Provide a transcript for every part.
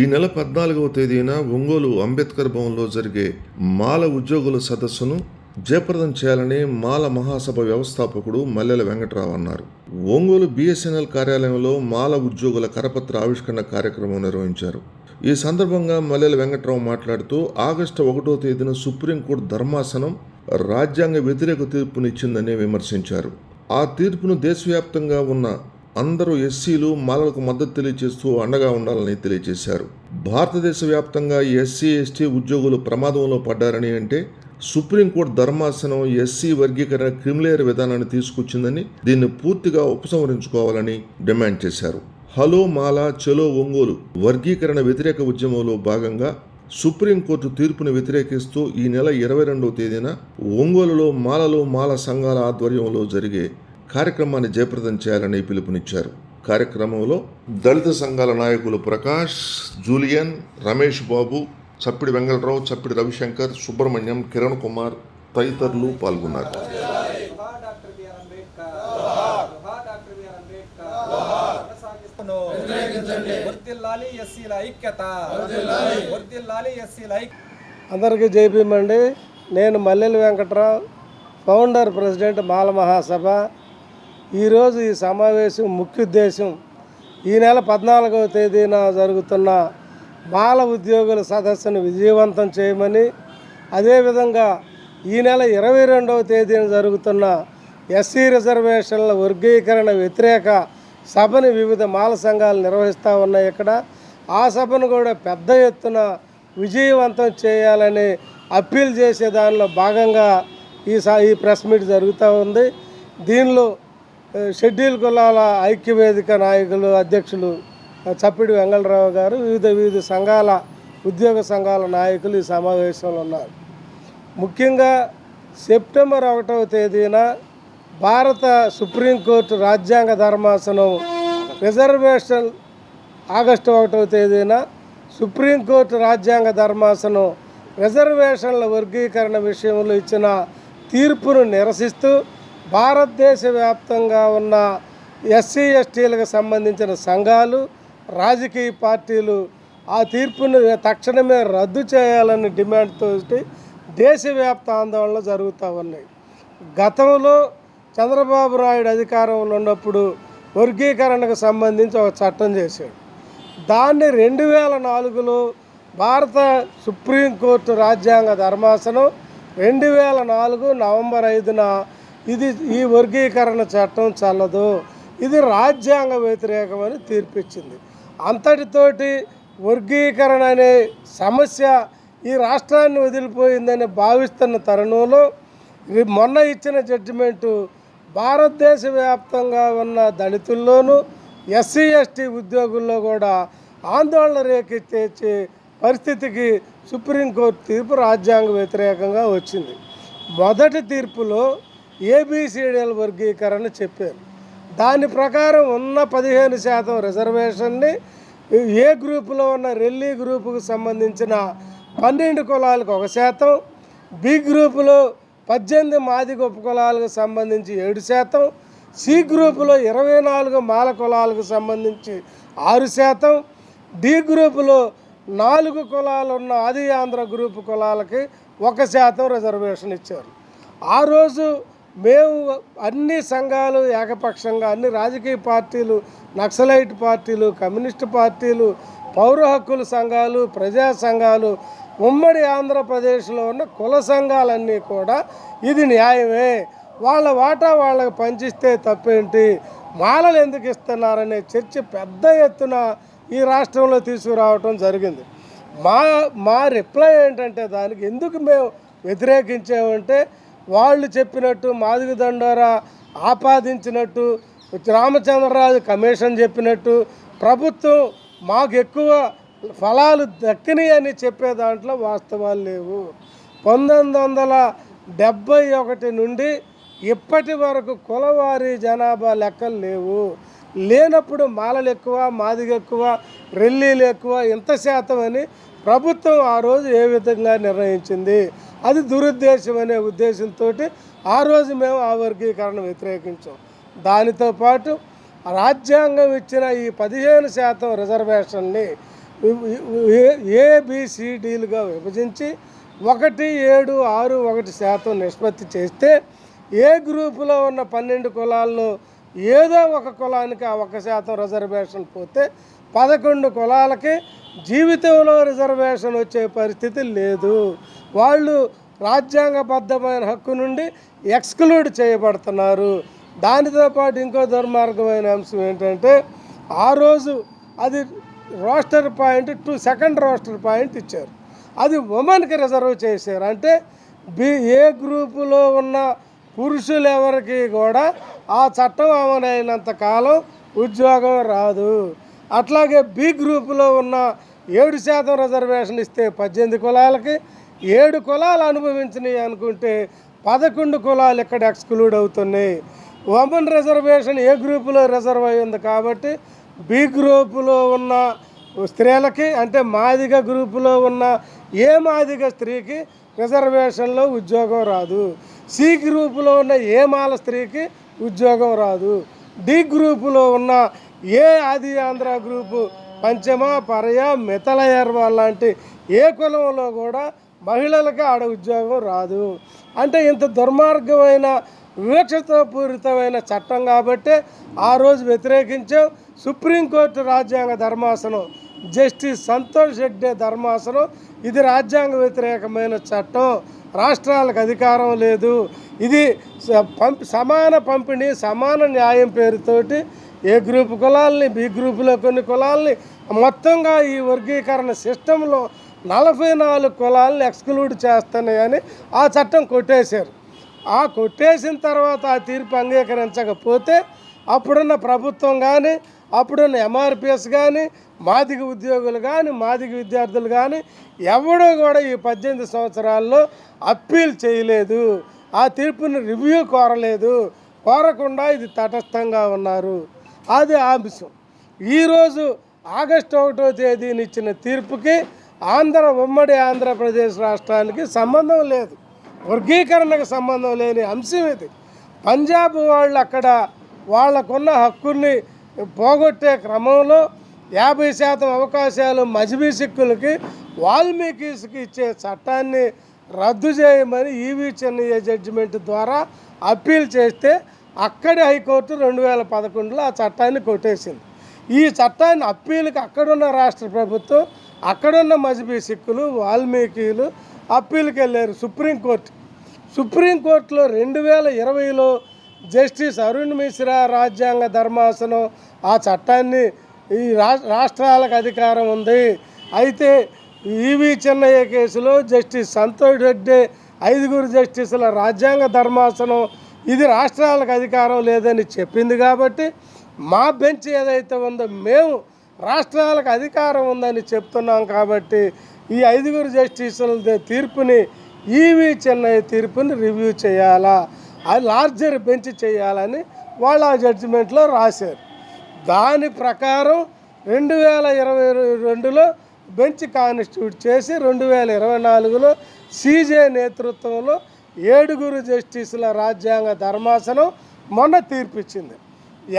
ఈ నెల పద్నాలుగవ తేదీన ఒంగోలు అంబేద్కర్ భవన్లో జరిగే మాల ఉద్యోగుల సదస్సును జయప్రదం చేయాలని మాల మహాసభ వ్యవస్థాపకుడు మల్లెల వెంకటరావు అన్నారు. ఒంగోలు బిఎస్ఎన్ఎల్ కార్యాలయంలో మాల ఉద్యోగుల కరపత్ర ఆవిష్కరణ కార్యక్రమం నిర్వహించారు. ఈ సందర్భంగా మల్లెల వెంకటరావు మాట్లాడుతూ ఆగస్టు ఒకటో తేదీన సుప్రీంకోర్టు ధర్మాసనం రాజ్యాంగ వ్యతిరేక తీర్పునిచ్చిందని విమర్శించారు. ఆ తీర్పును దేశవ్యాప్తంగా ఉన్న అందరూ ఎస్సీలు మాలలకు మద్దతు తెలియజేస్తూ అండగా ఉండాలని తెలియజేశారు. భారతదేశ వ్యాప్తంగా ఎస్సీ ఎస్టీ ఉద్యోగులు ప్రమాదంలో పడ్డారని అంటే సుప్రీంకోర్టు ధర్మాసనం ఎస్సీ వర్గీకరణ క్రిమిలేయర్ విధానాన్ని తీసుకొచ్చిందని దీన్ని పూర్తిగా ఉపసంహరించుకోవాలని డిమాండ్ చేశారు. హలో మాల చలో ఒంగోలు వర్గీకరణ వ్యతిరేక ఉద్యమంలో భాగంగా సుప్రీంకోర్టు తీర్పును వ్యతిరేకిస్తూ ఈ నెల ఇరవై రెండవ తేదీన ఒంగోలులో మాలలు మాల సంఘాల ఆధ్వర్యంలో జరిగే కార్యక్రమాన్ని జయప్రదం చేయాలని పిలుపునిచ్చారు. కార్యక్రమంలో దళిత సంఘాల నాయకులు ప్రకాష్ జూలియన్ రమేష్ బాబు చప్పిడి వెంగళరావు చప్పిడి రవిశంకర్ సుబ్రహ్మణ్యం కిరణ్ కుమార్ తదితరులు పాల్గొన్నారు. అందరికీ జైభీమ్ అండి. నేను మల్లెల వెంకట్రావు ఫౌండర్ ప్రెసిడెంట్ మాల మహాసభ ఈరోజు ఈ సమావేశం ముఖ్య ఉద్దేశం. ఈ నెల పద్నాలుగవ తేదీన జరుగుతున్న బాల ఉద్యోగుల సదస్సును విజయవంతం చేయమని అదేవిధంగా ఈ నెల ఇరవై రెండవ తేదీన జరుగుతున్న ఎస్సీ రిజర్వేషన్ల వర్గీకరణ వ్యతిరేక సభని వివిధ మాల సంఘాలు నిర్వహిస్తూ ఉన్నాయి ఇక్కడ. ఆ సభను కూడా పెద్ద ఎత్తున విజయవంతం చేయాలని అప్పీల్ చేసే దానిలో భాగంగా ఈ ఈ ప్రెస్ మీట్ జరుగుతూ ఉంది. దీనిలో షెడ్యూల్ కులాల ఐక్యవేదిక నాయకులు అధ్యక్షులు చప్పిడి వెంగళరావు గారు వివిధ వివిధ సంఘాల ఉద్యోగ సంఘాల నాయకులు ఈ సమావేశంలో ఉన్నారు. ముఖ్యంగా సెప్టెంబర్ ఒకటవ తేదీన భారత సుప్రీంకోర్టు రాజ్యాంగ ధర్మాసనం రిజర్వేషన్ ఆగస్టు ఒకటవ తేదీన సుప్రీంకోర్టు రాజ్యాంగ ధర్మాసనం రిజర్వేషన్ల వర్గీకరణ విషయంలో ఇచ్చిన తీర్పును నిరసిస్తూ భారతదేశ వ్యాప్తంగా ఉన్న ఎస్సీ ఎస్టీలకు సంబంధించిన సంఘాలు రాజకీయ పార్టీలు ఆ తీర్పును తక్షణమే రద్దు చేయాలని డిమాండ్తో దేశవ్యాప్త ఆందోళనలు జరుగుతూ ఉన్నాయి. గతంలో చంద్రబాబు నాయుడు అధికారంలో ఉన్నప్పుడు వర్గీకరణకు సంబంధించి ఒక చట్టం చేశాడు. దాన్ని రెండు వేల నాలుగులో భారత సుప్రీంకోర్టు రాజ్యాంగ ధర్మాసనం రెండు వేల నాలుగు నవంబర్ ఐదున ఇది ఈ వర్గీకరణ చట్టం చల్లదు. ఇది రాజ్యాంగ వ్యతిరేకమని తీర్పిచ్చింది. అంతటితోటి వర్గీకరణ అనే సమస్య ఈ రాష్ట్రాన్ని వదిలిపోయిందని భావిస్తున్న తరుణంలో మొన్న ఇచ్చిన జడ్జిమెంటు భారతదేశ వ్యాప్తంగా ఉన్న దళితుల్లోనూ ఎస్సీ ఎస్టీ ఉద్యోగుల్లో కూడా ఆందోళన రేకెత్తే పరిస్థితికి సుప్రీంకోర్టు తీర్పు రాజ్యాంగ వ్యతిరేకంగా వచ్చింది. మొదటి తీర్పులో ఏబిసిడిఎల్ వర్గీకరణ చెప్పారు. దాని ప్రకారం ఉన్న పదిహేను శాతం రిజర్వేషన్ని ఏ గ్రూపులో ఉన్న రెల్లీ గ్రూపుకు సంబంధించిన పన్నెండు కులాలకు ఒక శాతం బి గ్రూపులో పద్దెనిమిది మాది గొప్ప కులాలకు సంబంధించి ఏడు శాతం సి గ్రూపులో ఇరవై నాలుగు మాల కులాలకు సంబంధించి ఆరు శాతం డి గ్రూపులో నాలుగు కులాలు ఉన్న ఆది ఆంధ్ర గ్రూపు కులాలకి ఒక శాతం రిజర్వేషన్ ఇచ్చారు. ఆ రోజు మేము అన్ని సంఘాలు ఏకపక్షంగా అన్ని రాజకీయ పార్టీలు నక్సలైట్ పార్టీలు కమ్యూనిస్ట్ పార్టీలు పౌర హక్కుల సంఘాలు ప్రజా సంఘాలు ఉమ్మడి ఆంధ్రప్రదేశ్లో ఉన్న కుల సంఘాలన్నీ కూడా ఇది న్యాయమే. వాళ్ళ వాటా వాళ్ళకి పంచిస్తే తప్పేంటి? మాలలు ఎందుకు ఇస్తున్నారనే చర్చ పెద్ద ఎత్తున ఈ రాష్ట్రంలో తీసుకురావటం జరిగింది. మా మా రిప్లై ఏంటంటే దానికి ఎందుకు మేము వ్యతిరేకించామంటే వాళ్ళు చెప్పినట్టు మాదిగ దండోరా ఆపాదించినట్టు రామచంద్రరాజు కమిషన్ చెప్పినట్టు ప్రభుత్వం మాకు ఎక్కువ ఫలాలు దక్కినాయి అని చెప్పే దాంట్లో వాస్తవాలు లేవు. పంతొమ్మిది వందల డెబ్భై ఒకటి నుండి ఇప్పటి వరకు కులవారి జనాభా లెక్కలు లేవు. లేనప్పుడు మాలలు ఎక్కువ మాదిగ ఎక్కువ రెల్లీలు ఎక్కువ ఇంత శాతం అని ప్రభుత్వం ఆ రోజు ఏ విధంగా నిర్ణయించింది? అది దురుద్దేశం అనే ఉద్దేశంతో ఆ రోజు మేము ఆ వర్గీకరణ వ్యతిరేకించాం. దానితో పాటు రాజ్యాంగం ఇచ్చిన ఈ పదిహేను శాతం రిజర్వేషన్ని ఏబిసిడీలుగా విభజించి ఒకటి ఏడు ఆరు ఒకటి శాతం నిష్పత్తి చేస్తే ఏ గ్రూపులో ఉన్న పన్నెండు కులాల్లో ఏదో ఒక కులానికి ఆ ఒక శాతం రిజర్వేషన్ పోతే పదకొండు కులాలకి జీవితంలో రిజర్వేషన్ వచ్చే పరిస్థితి లేదు. వాళ్ళు రాజ్యాంగబద్ధమైన హక్కు నుండి ఎక్స్క్లూడ్ చేయబడుతున్నారు. దానితో పాటు ఇంకో దుర్మార్గమైన అంశం ఏంటంటే ఆ రోజు అది roster point two second roster point ఇచ్చారు. అది ఉమెన్కి రిజర్వ్ చేశారు. అంటే బి ఏ గ్రూపులో ఉన్న పురుషులు ఎవరికి కూడా ఆ చట్టం అమలైనంత కాలం ఉద్యోగం రాదు. అట్లాగే బి గ్రూపులో ఉన్న ఏడు శాతం రిజర్వేషన్ ఇస్తే పద్దెనిమిది కులాలకి ఏడు కులాలు అనుభవించినాయి అనుకుంటే పదకొండు కులాలు ఇక్కడ ఎక్స్క్లూడ్ అవుతున్నాయి. ఉమెన్ రిజర్వేషన్ ఏ గ్రూపులో రిజర్వ్ అయింది కాబట్టి బి గ్రూపులో ఉన్న స్త్రీలకి అంటే మాదిగ గ్రూపులో ఉన్న ఏ మాదిగ స్త్రీకి రిజర్వేషన్లో ఉద్యోగం రాదు. సి గ్రూపులో ఉన్న ఏ మాల స్త్రీకి ఉద్యోగం రాదు. డి గ్రూపులో ఉన్న ఏ ఆది ఆంధ్ర గ్రూపు పంచమ పరయ మితలయర్వ లాంటి ఏ కులంలో కూడా మహిళలకు ఆడ ఉద్యోగం రాదు. అంటే ఇంత దుర్మార్గమైన వివక్షతో పూరితమైన చట్టం కాబట్టి ఆ రోజు వ్యతిరేకించాం సుప్రీంకోర్టు రాజ్యాంగ ధర్మాసనం. జస్టిస్ సంతోష్ హెగ్డే ధర్మాసనం ఇది రాజ్యాంగ వ్యతిరేకమైన చట్టం. రాష్ట్రాలకు అధికారం లేదు. ఇది స- పంపి సమాన పంపిణీ సమాన న్యాయం పేరుతోటి ఏ గ్రూప్ కులాలని బి గ్రూపులో కొన్ని కులాలని మొత్తంగా ఈ వర్గీకరణ సిస్టంలో నలభై నాలుగు కులాలను ఎక్స్క్లూడ్ చేస్తున్నాయని ఆ చట్టం కొట్టేశారు. ఆ కొట్టేసిన తర్వాత ఆ తీర్పు అంగీకరించకపోతే అప్పుడున్న ప్రభుత్వం కానీ అప్పుడున్న ఎంఆర్పిఎస్ కానీ మాదిక ఉద్యోగులు కానీ మాదిక విద్యార్థులు కానీ ఎవడూ కూడా ఈ పద్దెనిమిది సంవత్సరాల్లో అప్పీల్ చేయలేదు. ఆ తీర్పుని రివ్యూ కోరలేదు. కోరకుండా ఇది తటస్థంగా ఉన్నారు. అది అంశం. ఈరోజు ఆగస్టు ఒకటో తేదీని ఇచ్చిన తీర్పుకి ఆంధ్ర ఉమ్మడి ఆంధ్రప్రదేశ్ రాష్ట్రానికి సంబంధం లేదు. వర్గీకరణకు సంబంధం లేని అంశం ఇది. పంజాబ్ వాళ్ళు అక్కడ వాళ్ళకున్న హక్కుల్ని పోగొట్టే క్రమంలో యాభై శాతం అవకాశాలు మజ్బీ సిక్కులకి వాల్మీకిస్కి ఇచ్చే చట్టాన్ని రద్దు చేయమని ఈవీ చెన్నయ్య జడ్జిమెంట్ ద్వారా అప్పీల్ చేస్తే అక్కడి హైకోర్టు రెండు వేల పదకొండులో ఆ చట్టాన్ని కొట్టేసింది. ఈ చట్టాన్ని అప్పీలకు అక్కడున్న రాష్ట్ర ప్రభుత్వం అక్కడున్న మజ్బీ సిక్కులు వాల్మీకిలు అప్పీలకు వెళ్ళారు సుప్రీంకోర్టు. సుప్రీంకోర్టులో రెండు వేల ఇరవైలో జస్టిస్ అరుణ్ మిశ్రా రాజ్యాంగ ధర్మాసనం ఆ చట్టాన్ని ఈ రా- రాష్ట్రాలకు అధికారం ఉంది. అయితే ఈవి చెన్నయ్య కేసులో జస్టిస్ సంతోష్ రెడ్డి ఐదుగురు జస్టిసుల రాజ్యాంగ ధర్మాసనం ఇది రాష్ట్రాలకు అధికారం లేదని చెప్పింది కాబట్టి మా బెంచ్ ఏదైతే ఉందో మేము రాష్ట్రాలకు అధికారం ఉందని చెప్తున్నాం కాబట్టి ఈ ఐదుగురు జస్టిసుల తీర్పుని ఈవి చెన్నై తీర్పుని రివ్యూ చేయాలా అది లార్జర్ బెంచ్ చేయాలని వాళ్ళు ఆ జడ్జిమెంట్లో రాశారు. దాని ప్రకారం రెండు వేల ఇరవై రెండులో బెంచ్ కాన్స్టిట్యూట్ చేసి రెండు వేల ఇరవై నాలుగులో సీజే నేతృత్వంలో ఏడుగురు జస్టిసుల రాజ్యాంగ ధర్మాసనం మొన్న తీర్పిచ్చింది.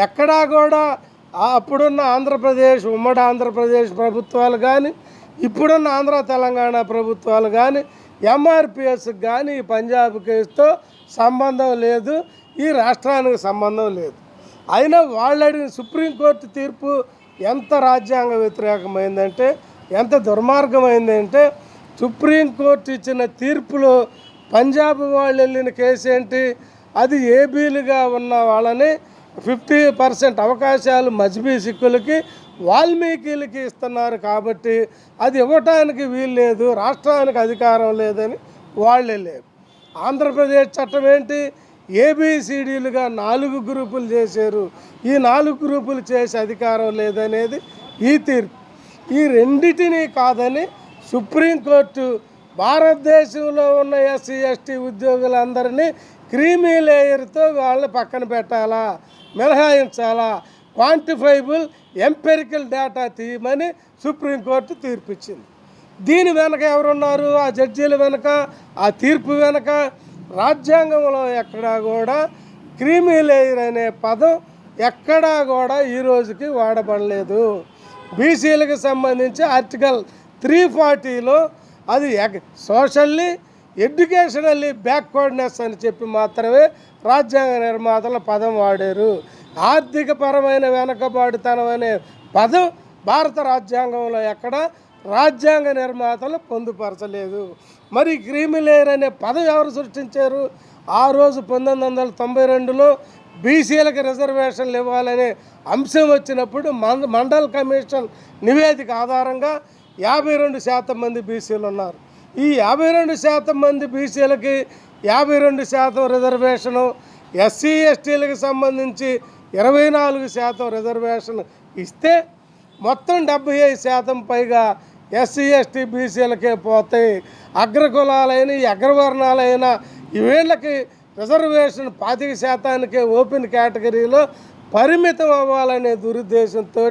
ఎక్కడా కూడా అప్పుడున్న ఆంధ్రప్రదేశ్ ఉమ్మడి ఆంధ్రప్రదేశ్ ప్రభుత్వాలు కానీ ఇప్పుడున్న ఆంధ్ర తెలంగాణ ప్రభుత్వాలు కానీ ఎంఆర్పిఎస్ కానీ ఈ పంజాబ్ కేసుతో సంబంధం లేదు ఈ రాష్ట్రానికి సంబంధం లేదు. అయినా వాళ్ళు అడిగిన సుప్రీంకోర్టు తీర్పు ఎంత రాజ్యాంగ వ్యతిరేకమైందంటే ఎంత దుర్మార్గమైందంటే సుప్రీంకోర్టు ఇచ్చిన తీర్పులో పంజాబ్ వాళ్ళు వెళ్ళిన కేసు ఏంటి? అది ఏబీలుగా ఉన్న వాళ్ళని ఫిఫ్టీ పర్సెంట్ అవకాశాలు మజ్బీ సిక్కులకి వాల్మీకిలకి ఇస్తున్నారు కాబట్టి అది ఇవ్వటానికి వీలు లేదు రాష్ట్రానికి అధికారం లేదని వాళ్ళు వెళ్ళారు ఆంధ్రప్రదేశ్ చట్టం ఏంటి? ఏబిసిడీలుగా నాలుగు గ్రూపులు చేశారు. ఈ నాలుగు గ్రూపులు చేసే అధికారం లేదనేది ఈ తీర్పు. ఈ రెండిటినీ కాదని సుప్రీంకోర్టు భారతదేశంలో ఉన్న ఎస్సీ ఎస్టీ ఉద్యోగులందరినీ క్రీమీ లేయర్తో వాళ్ళని పక్కన పెట్టాలా? మినహాయించాలా? క్వాంటిఫైబుల్ ఎంపెరికల్ డేటా తీయమని సుప్రీంకోర్టు తీర్పిచ్చింది. దీని వెనక ఎవరున్నారు? ఆ జడ్జీల వెనక ఆ తీర్పు వెనక రాజ్యాంగంలో ఎక్కడా కూడా క్రీమీ లేయర్ అనే పదం ఎక్కడా కూడా ఈ రోజుకి వాడబడలేదు. బీసీలకు సంబంధించి ఆర్టికల్ త్రీ ఫార్టీలో అది సోషల్లీ ఎడ్యుకేషనల్లీ బ్యాక్వర్డ్నెస్ అని చెప్పి మాత్రమే రాజ్యాంగ నిర్మాతల పదం వాడారు. ఆర్థికపరమైన వెనకబాటుతనం అనే పదం భారత రాజ్యాంగంలో ఎక్కడ రాజ్యాంగ నిర్మాతలు పొందుపరచలేదు. మరి క్రీమిలేయర్ అనే పదం ఎవరు సృష్టించారు? ఆ రోజు పంతొమ్మిది వందల తొంభై రెండులో బీసీలకు రిజర్వేషన్లు ఇవ్వాలనే అంశం వచ్చినప్పుడు మండల్ కమిషన్ నివేదిక ఆధారంగా యాభై రెండు శాతం మంది బీసీలు ఉన్నారు. ఈ యాభై రెండు శాతం మంది బీసీలకి యాభై రెండు శాతం రిజర్వేషను ఎస్సీ ఎస్టీలకు సంబంధించి ఇరవై నాలుగు శాతం రిజర్వేషన్ ఇస్తే మొత్తం డెబ్బై ఐదు శాతం పైగా ఎస్సీ ఎస్టీ బీసీలకే పోతాయి. అగ్రకులాలైన అగ్రవర్ణాలైన వీళ్ళకి రిజర్వేషన్ పాతిక శాతానికే ఓపెన్ కేటగిరీలో పరిమితం అవ్వాలనే దురుద్దేశంతో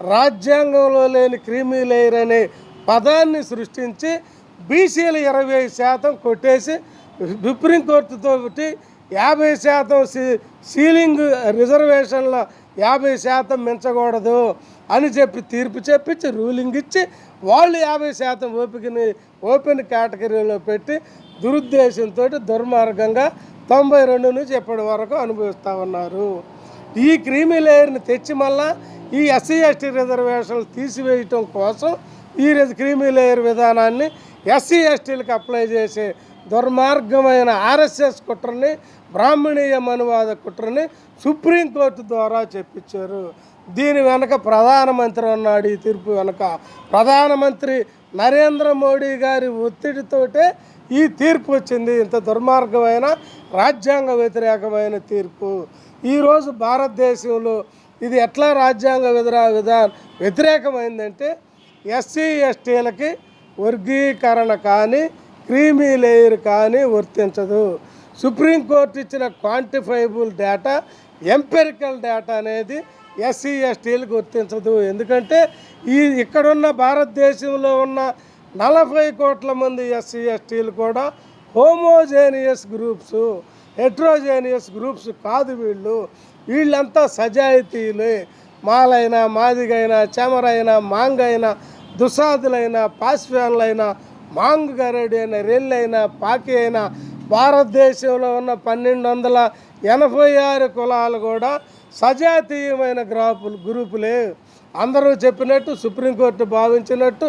రాజ్యాంగంలో లేని క్రీమీ లేయర్ అనే పదాన్ని సృష్టించి బీసీలు ఇరవై ఐదు శాతం కొట్టేసి సుప్రీంకోర్టుతో తోటి యాభై శాతం సీ సీలింగ్ రిజర్వేషన్ల యాభై శాతం మించకూడదు అని చెప్పి తీర్పు చెప్పించి రూలింగ్ ఇచ్చి వాళ్ళు యాభై శాతం ఓపికని ఓపెన్ కేటగిరీలో పెట్టి దురుద్దేశంతో దుర్మార్గంగా తొంభై రెండు నుంచి ఇప్పటి వరకు అనుభవిస్తూ ఉన్నారు. ఈ క్రీమీ లేయర్ని తెచ్చి మళ్ళా ఈ ఎస్సీ ఎస్టీ రిజర్వేషన్లు తీసివేయటం కోసం ఈ క్రీమి క్రీమీ లేయర్ విధానాన్ని ఎస్సీ ఎస్టీలకు అప్లై చేసే దుర్మార్గమైన ఆర్ఎస్ఎస్ కుట్రని బ్రాహ్మణీయ మనువాద కుట్రని సుప్రీంకోర్టు ద్వారా చెప్పించారు. దీని వెనక ప్రధానమంత్రి ఉన్నాడు. ఈ తీర్పు వెనక ప్రధానమంత్రి నరేంద్ర మోడీ గారి ఒత్తిడితోటే ఈ తీర్పు వచ్చింది. ఇంత దుర్మార్గమైన రాజ్యాంగ వ్యతిరేకమైన తీర్పు. ఈరోజు భారతదేశంలో ఇది ఎట్లా రాజ్యాంగ విధా విధానం వ్యతిరేకమైందంటే ఎస్సీ ఎస్టీలకి వర్గీకరణ కానీ క్రీమీ లేయర్ కానీ వర్తించదు. సుప్రీంకోర్టు ఇచ్చిన క్వాంటిఫైబుల్ డేటా ఎంపెరికల్ డేటా అనేది ఎస్సీ ఎస్టీలకు వర్తించదు. ఎందుకంటే ఈ ఇక్కడున్న భారతదేశంలో ఉన్న నలభై కోట్ల మంది ఎస్సీ ఎస్టీలు కూడా హోమోజేనియస్ గ్రూప్స్. హెట్రోజేనియస్ గ్రూప్స్ కాదు వీళ్ళు. వీళ్ళంతా సజాయితీలే. మాలైనా మాదిగైనా చెమరైనా మాంగైనా దుసాదులైనా పాశ్వాన్లైన మాంగ్ గరడి అయిన రెల్లైనా పాకి అయినా భారతదేశంలో ఉన్న పన్నెండు వందల ఎనభై ఆరు కులాలు కూడా సజాతీయమైన గ్రాపులు గ్రూపులే. అందరూ చెప్పినట్టు సుప్రీంకోర్టు భావించినట్టు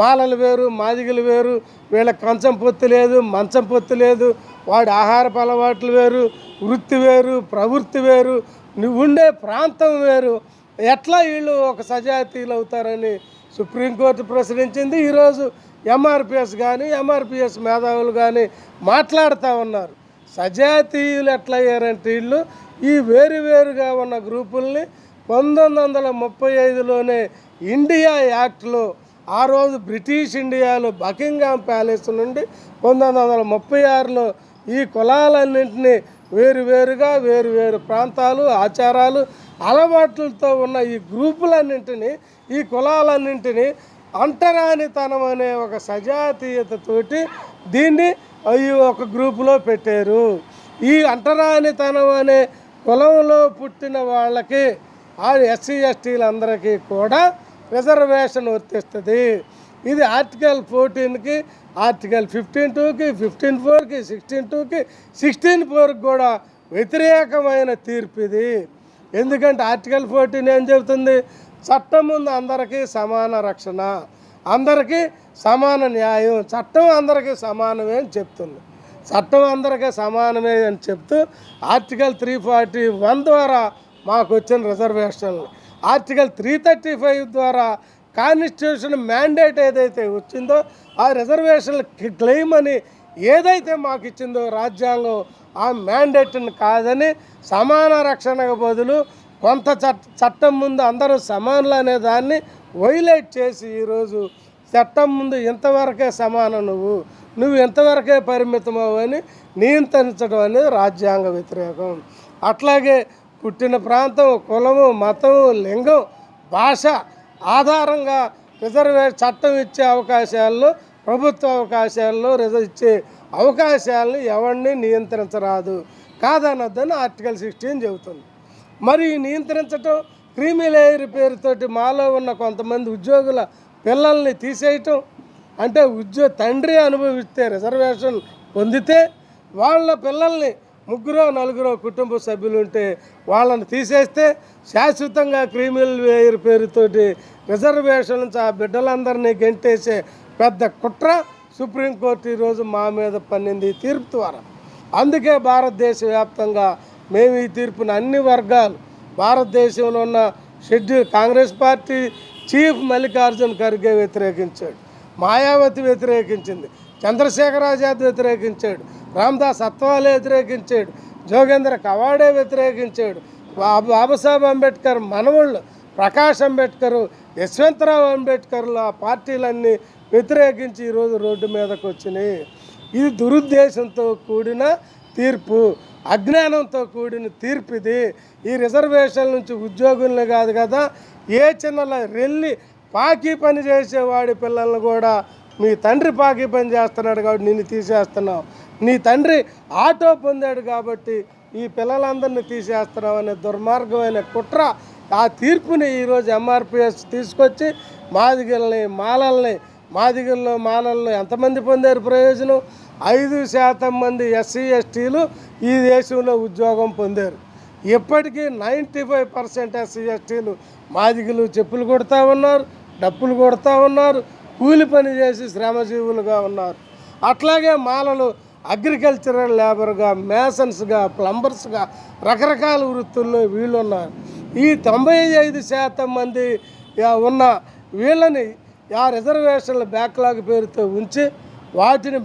మాలలు వేరు మాదిగలు వేరు వీళ్ళ కంచం పొత్తు లేదు మంచం పొత్తు లేదు వాడి ఆహారపు అలవాట్లు వేరు వృత్తి వేరు ప్రవృత్తి వేరు నువ్వు ఉండే ప్రాంతం వేరు. ఎట్లా వీళ్ళు ఒక సజాతీయులు అవుతారని సుప్రీంకోర్టు ప్రశ్నించింది. ఈరోజు ఎంఆర్పిఎస్ కానీ ఎంఆర్పిఎస్ మేధావులు కానీ మాట్లాడుతూ ఉన్నారు. సజాతీయులు ఎట్లా అయ్యారంటే వీళ్ళు ఈ వేరు వేరుగా ఉన్న గ్రూపుల్ని పంతొమ్మిది వందల ముప్పై ఐదులోనే ఇండియా యాక్ట్లో ఆ రోజు బ్రిటిష్ ఇండియాలో బకింగ్హామ్ ప్యాలెస్ నుండి పంతొమ్మిది వందల ముప్పై ఆరులో ఈ కులాలన్నింటినీ వేరు వేరుగా వేరు వేరు ప్రాంతాలు ఆచారాలు అలవాట్లతో ఉన్న ఈ గ్రూపులన్నింటినీ ఈ కులాలన్నింటినీ అంటరానితనం అనే ఒక సజాతీయతతోటి దీన్ని అవి ఒక గ్రూపులో పెట్టారు. ఈ అంటరానితనం అనే కులంలో పుట్టిన వాళ్ళకి ఆ ఎస్సీ ఎస్టీలందరికీ కూడా రిజర్వేషన్ వర్తిస్తుంది. ఇది ఆర్టికల్ ఫోర్టీన్కి ఆర్టికల్ ఫిఫ్టీన్ టూకి ఫిఫ్టీన్ ఫోర్కి సిక్స్టీన్ టూకి సిక్స్టీన్ ఫోర్కి కూడా వ్యతిరేకమైన తీర్పు ఇది. ఎందుకంటే ఆర్టికల్ ఫోర్టీన్ ఏం చెబుతుంది? చట్టం ముందు అందరికీ సమాన రక్షణ అందరికీ సమాన న్యాయం చట్టం అందరికీ సమానమే అని చెప్తుంది. చట్టం అందరికీ సమానమే అని చెప్తూ ఆర్టికల్ త్రీ ఫార్టీ వన్ ద్వారా మాకు వచ్చిన రిజర్వేషన్లు. ఆర్టికల్ త్రీ థర్టీ ఫైవ్ ద్వారా కాన్స్టిట్యూషన్ మ్యాండేట్ ఏదైతే వచ్చిందో ఆ రిజర్వేషన్ల క్లెయిమ్ అని ఏదైతే మాకు ఇచ్చిందో రాజ్యాంగం ఆ మ్యాండేట్ని కాదని సమాన రక్షణకు బదులు కొంత చట్ట చట్టం ముందు అందరూ సమానులు అనే దాన్ని వైలేట్ చేసి ఈరోజు చట్టం ముందు ఇంతవరకే సమానం నువ్వు నువ్వు ఇంతవరకే పరిమితమవు అని నియంత్రించడం అనేది రాజ్యాంగ వ్యతిరేకం. అట్లాగే పుట్టిన ప్రాంతం కులము మతము లింగం భాష ఆధారంగా రిజర్వే చట్టం ఇచ్చే అవకాశాల్లో ప్రభుత్వ అవకాశాల్లో రిజ ఇచ్చే అవకాశాలను ఎవరిని నియంత్రించరాదు. కాదనొద్దని ఆర్టికల్ సిక్స్టీన్ చెబుతుంది. మరి నియంత్రించటం క్రీమీ లేయర్ పేరుతోటి మాలో ఉన్న కొంతమంది ఉద్యోగుల పిల్లల్ని తీసేయటం అంటే ఉద్యోగ తండ్రి అనుభవిస్తే రిజర్వేషన్ పొందితే వాళ్ళ పిల్లల్ని ముగ్గురో నలుగురో కుటుంబ సభ్యులు ఉంటే వాళ్ళని తీసేస్తే శాశ్వతంగా క్రీమిల్ వేయర్ పేరుతోటి రిజర్వేషన్ నుంచి ఆ బిడ్డలందరినీ గెంటేసే పెద్ద కుట్ర సుప్రీంకోర్టు ఈరోజు మా మీద పన్నింది ఈ తీర్పు ద్వారా. అందుకే భారతదేశ వ్యాప్తంగా మేము ఈ తీర్పును అన్ని వర్గాలు భారతదేశంలో ఉన్న schedule Congress party chief Mallikarjun Kharge వ్యతిరేకించాడు. Mayawati వ్యతిరేకించింది. చంద్రశేఖర్ ఆజాద్ వ్యతిరేకించాడు. రామదాస్ అత్వాలే వ్యతిరేకించాడు. జోగేంద్ర కవాడే వ్యతిరేకించాడు. బాబాసాహెబ్ అంబేద్కర్ మనవుళ్ళు ప్రకాష్ అంబేద్కర్ యశ్వంతరావు అంబేద్కర్లు ఆ పార్టీలన్నీ వ్యతిరేకించి ఈరోజు రోడ్డు మీదకు వచ్చినాయి. ఇది దురుద్దేశంతో కూడిన తీర్పు అజ్ఞానంతో కూడిన తీర్పు ఇది. ఈ రిజర్వేషన్ నుంచి ఉద్యోగుల్ని కాదు కదా ఏ చిన్న రెల్లి పాకి పని చేసేవాడి పిల్లల్ని కూడా మీ తండ్రి పాకి పని చేస్తున్నాడు కాబట్టి నిన్ను తీసేస్తున్నావు నీ తండ్రి ఆటో పొందాడు కాబట్టి ఈ పిల్లలందరినీ తీసేస్తున్నావు అనే దుర్మార్గమైన కుట్ర ఆ తీర్పుని ఈరోజు ఎంఆర్పిఎస్ తీసుకొచ్చి మాదిగల్ని మాలల్ని మాదిగల్లో మాలల్లో ఎంతమంది పొందారు ప్రయోజనం? ఐదు శాతం మంది ఎస్సీ ఎస్టీలు ఈ దేశంలో ఉద్యోగం పొందారు. ఇప్పటికీ నైంటీ ఫైవ్ పర్సెంట్ ఎస్సీ ఎస్టీలు మాదిగలు చెప్పులు కొడతా ఉన్నారు డప్పులు కొడతా ఉన్నారు కూలి పని చేసి శ్రమజీవులుగా ఉన్నారు. అట్లాగే మాలలు అగ్రికల్చరల్ లేబర్గా మేసన్స్గా ప్లంబర్స్గా రకరకాల వృత్తుల్లో వీళ్ళున్నారు. ఈ తొంభై ఐదు శాతం మంది ఉన్న వీళ్ళని ఆ రిజర్వేషన్ల బ్యాక్లాగ్ పేరుతో ఉంచి వాటిని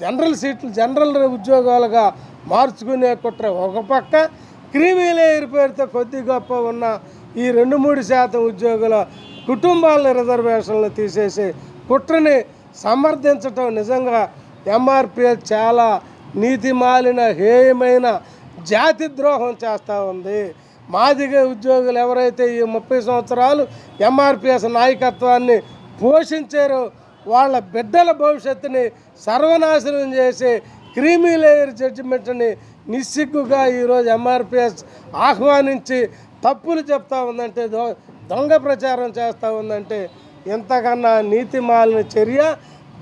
జనరల్ సీట్లు జనరల్ ఉద్యోగాలుగా మార్చుకునే కుట్ర ఒక పక్క. క్రీమీ లేయర్ పేరుతో కొద్ది గొప్ప ఉన్న ఈ రెండు మూడు శాతం ఉద్యోగుల కుటుంబాలను రిజర్వేషన్లు తీసేసి కుట్రని సమర్థించటం నిజంగా ఎంఆర్పిఎస్ చాలా నీతి మాలిన హేయమైన జాతి ద్రోహం చేస్తూ ఉంది. మాదిగ ఉద్యోగులు ఎవరైతే ఈ ముప్పై సంవత్సరాలు ఎంఆర్పిఎస్ నాయకత్వాన్ని పోషించారో వాళ్ళ బిడ్డల భవిష్యత్తుని సర్వనాశనం చేసే క్రీమీ లేయర్ జడ్జిమెంట్ని నిస్సిగ్గుగా ఈరోజు ఎంఆర్పిఎస్ ఆహ్వానించి తప్పులు చెప్తా ఉందంటే దొంగ ప్రచారం చేస్తూ ఉందంటే ఇంతకన్నా నీతి మాలిన చర్య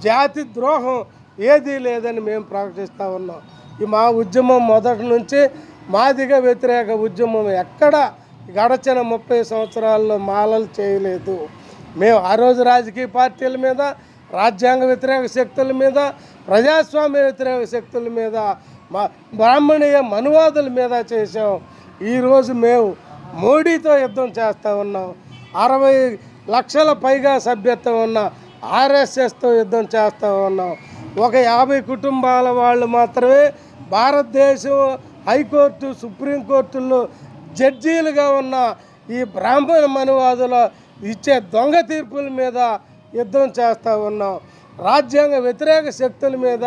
జాతి ద్రోహం ఏదీ లేదని మేము ప్రకటిస్తూ ఉన్నాం. ఈ మా ఉద్యమం మొదటి నుంచి మాదిగ వ్యతిరేక ఉద్యమం ఎక్కడ గడచిన ముప్పై సంవత్సరాల్లో మాలలు చేయలేదు. మేము ఆ రోజు రాజకీయ పార్టీల మీద రాజ్యాంగ వ్యతిరేక శక్తుల మీద ప్రజాస్వామ్య వ్యతిరేక శక్తుల మీద మా బ్రాహ్మణీయ మనువాదుల మీద చేసాం ఈరోజు మేము మోడీతో యుద్ధం చేస్తూ ఉన్నాం. అరవై లక్షల పైగా సభ్యత్వం ఉన్న ఆర్ఎస్ఎస్తో యుద్ధం చేస్తూ ఉన్నాం. ఒక యాభై కుటుంబాల వాళ్ళు మాత్రమే భారతదేశం హైకోర్టు సుప్రీంకోర్టుల్లో జడ్జీలుగా ఉన్న ఈ బ్రాహ్మణ మనువాదుల ఇచ్చే దొంగ తీర్పుల మీద యుద్ధం చేస్తూ ఉన్నాం. రాజ్యాంగ వ్యతిరేక శక్తుల మీద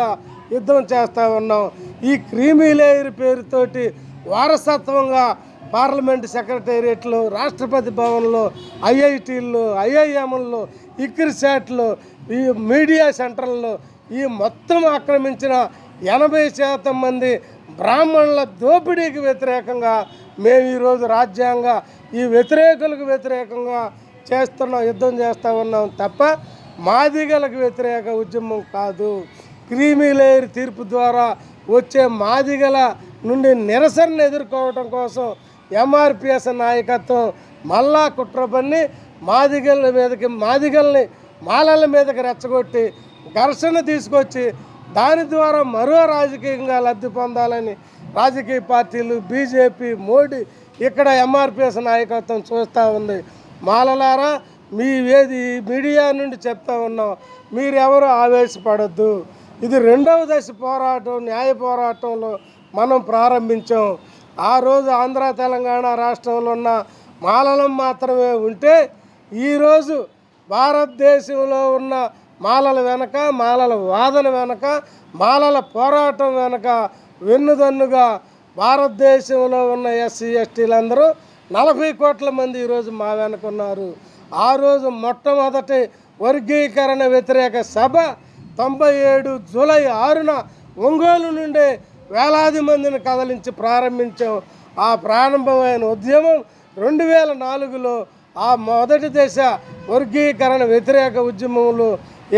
యుద్ధం చేస్తూ ఉన్నాం. ఈ క్రీమీ లేయర్ పేరుతోటి వారసత్వంగా పార్లమెంట్ సెక్రటేరియట్లో రాష్ట్రపతి భవన్లో ఐఐటీల్లో ఐఐఎంల్లో ఇక్రిసాట్లో ఈ మీడియా సెంటర్లు ఈ మొత్తం ఆక్రమించిన ఎనభై శాతం మంది బ్రాహ్మణుల దోపిడీకి వ్యతిరేకంగా మేము ఈరోజు రాజ్యాంగ ఈ వ్యతిరేకులకు వ్యతిరేకంగా చేస్తున్నాం యుద్ధం చేస్తూ ఉన్నాం తప్ప మాదిగలకు వ్యతిరేక ఉద్యమం కాదు. క్రీమీ లేయర్ తీర్పు ద్వారా వచ్చే మాదిగల నుండి నిరసనను ఎదుర్కోవటం కోసం ఎంఆర్పిఎస్ నాయకత్వం మళ్ళా కుట్రపన్ని మాదిగల మీదకి మాదిగల్ని మాలల మీదకి రెచ్చగొట్టి ఘర్షణ తీసుకొచ్చి దాని ద్వారా మరో రాజకీయంగా లబ్ధి పొందాలని రాజకీయ పార్టీలు బీజేపీ మోడీ ఇక్కడ ఎంఆర్పిఎస్ నాయకత్వం చూస్తూ ఉంది. మాలలారా మీ వేది మీడియా నుండి చెప్తా ఉన్నాం. మీరెవరు ఆవేశపడద్దు. ఇది రెండవ దశ పోరాటం న్యాయ పోరాటంలో మనం ప్రారంభించాం. ఆ రోజు ఆంధ్ర తెలంగాణ రాష్ట్రంలో ఉన్న మాలలం మాత్రమే ఉంటే ఈరోజు భారతదేశంలో ఉన్న మాలల వెనక మాలల వాదన వెనక మాలల పోరాటం వెనక వెన్నుదన్నుగా భారతదేశంలో ఉన్న ఎస్సీ ఎస్టీలందరూ నలభై కోట్ల మంది ఈరోజు మా వెనక ఉన్నారు. ఆ రోజు మొట్టమొదటి వర్గీకరణ వ్యతిరేక సభ తొంభై ఏడు జూలై ఆరున ఒంగోలు నుండి వేలాది మందిని కదలించి ప్రారంభించాం. ఆ ప్రారంభమైన ఉద్యమం రెండు వేల నాలుగులో ఆ మొదటి దశ వర్గీకరణ వ్యతిరేక ఉద్యమంలో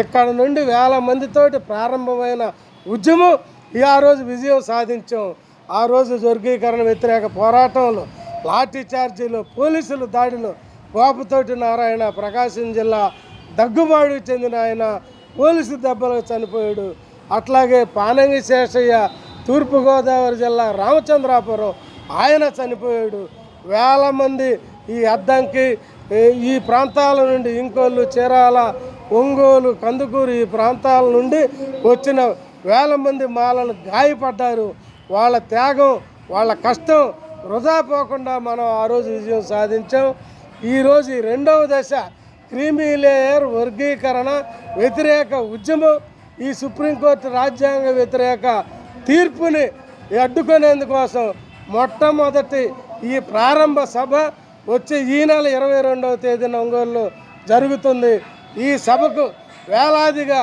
ఇక్కడ నుండి వేల మందితోటి ప్రారంభమైన ఉద్యమం ఈ ఆ రోజు విజయం సాధించాం. ఆ రోజు వర్గీకరణ వ్యతిరేక పోరాటంలో లాఠీ చార్జీలు పోలీసుల దాడిలో గోపతోటి నారాయణ ప్రకాశం జిల్లా దగ్గుబాటు చెందిన ఆయన పోలీసు దెబ్బలకు చనిపోయాడు. అట్లాగే పానంగి శేషయ్య తూర్పుగోదావరి జిల్లా రామచంద్రాపురం ఆయన చనిపోయాడు. వేల మంది ఈ అద్దంకి ఈ ప్రాంతాల నుండి ఇంకోళ్ళు చీరాల ఒంగోలు కందుకూరు ఈ ప్రాంతాల నుండి వచ్చిన వేల మంది మాలలు గాయపడ్డారు. వాళ్ళ త్యాగం వాళ్ళ కష్టం వృధా పోకుండా మనం ఆ రోజు విజయం సాధించాం. ఈరోజు ఈ రెండవ దశ క్రీమీ లేయర్ వర్గీకరణ వ్యతిరేక ఉద్యమం. ఈ సుప్రీంకోర్టు రాజ్యాంగ వ్యతిరేక తీర్పుని అడ్డుకునేందుకోసం మొట్టమొదటి ఈ ప్రారంభ సభ వచ్చే ఈ నెల ఇరవై రెండవ తేదీన ఒంగోలులో జరుగుతుంది. ఈ సభకు వేలాదిగా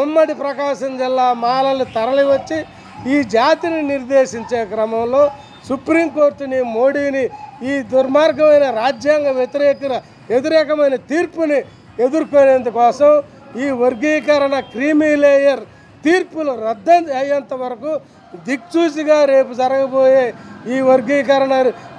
ఉమ్మడి ప్రకాశం జిల్లా మాలలు తరలివచ్చి ఈ జాతిని నిర్దేశించే క్రమంలో సుప్రీంకోర్టుని మోడీని ఈ దుర్మార్గమైన రాజ్యాంగ వ్యతిరేక వ్యతిరేకమైన తీర్పుని ఎదుర్కొనేందుకోసం ఈ వర్గీకరణ క్రీమీ లేయర్ తీర్పులు రద్దు అయ్యేంత వరకు దిక్చూసిగా రేపు జరగబోయే ఈ వర్గీకరణ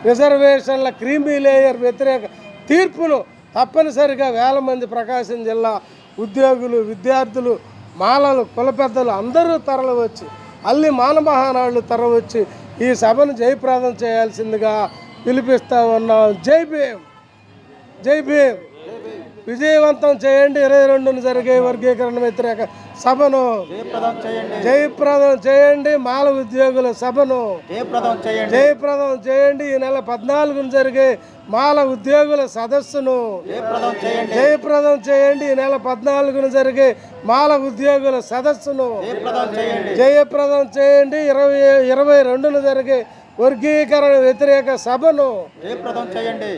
రిజర్వేషన్ల క్రీమీ లేయర్ వ్యతిరేక తీర్పును తప్పనిసరిగా వేల మంది ప్రకాశం జిల్లా ఉద్యోగులు విద్యార్థులు మాలలు కుల పెద్దలు అందరూ తరలివచ్చి అల్లి మానమహానాళ్ళు తరలివచ్చి ఈ సభను జయప్రదం చేయాల్సిందిగా పిలిపిస్తూ ఉన్నాం. జై భీమ్! జై భీమ్! విజయవంతం చేయండి. ఇరవై రెండున జరిగే వర్గీకరణ వ్యతిరేక సభను జయప్రదం చేయండి. మాల ఉద్యోగుల సభను జయప్రదం చేయండి. ఈ నెల పద్నాలుగున జరిగే మాల ఉద్యోగుల సదస్సును జయప్రదం చేయండి. ఈ నెల పద్నాలుగున జరిగే మాల ఉద్యోగుల సదస్సును జయప్రదం చేయండి. జయప్రదం చేయండి. ఇరవై ఇరవై రెండున జరిగే వర్గీకరణ వ్యతిరేక సభను జయప్రదం చేయండి.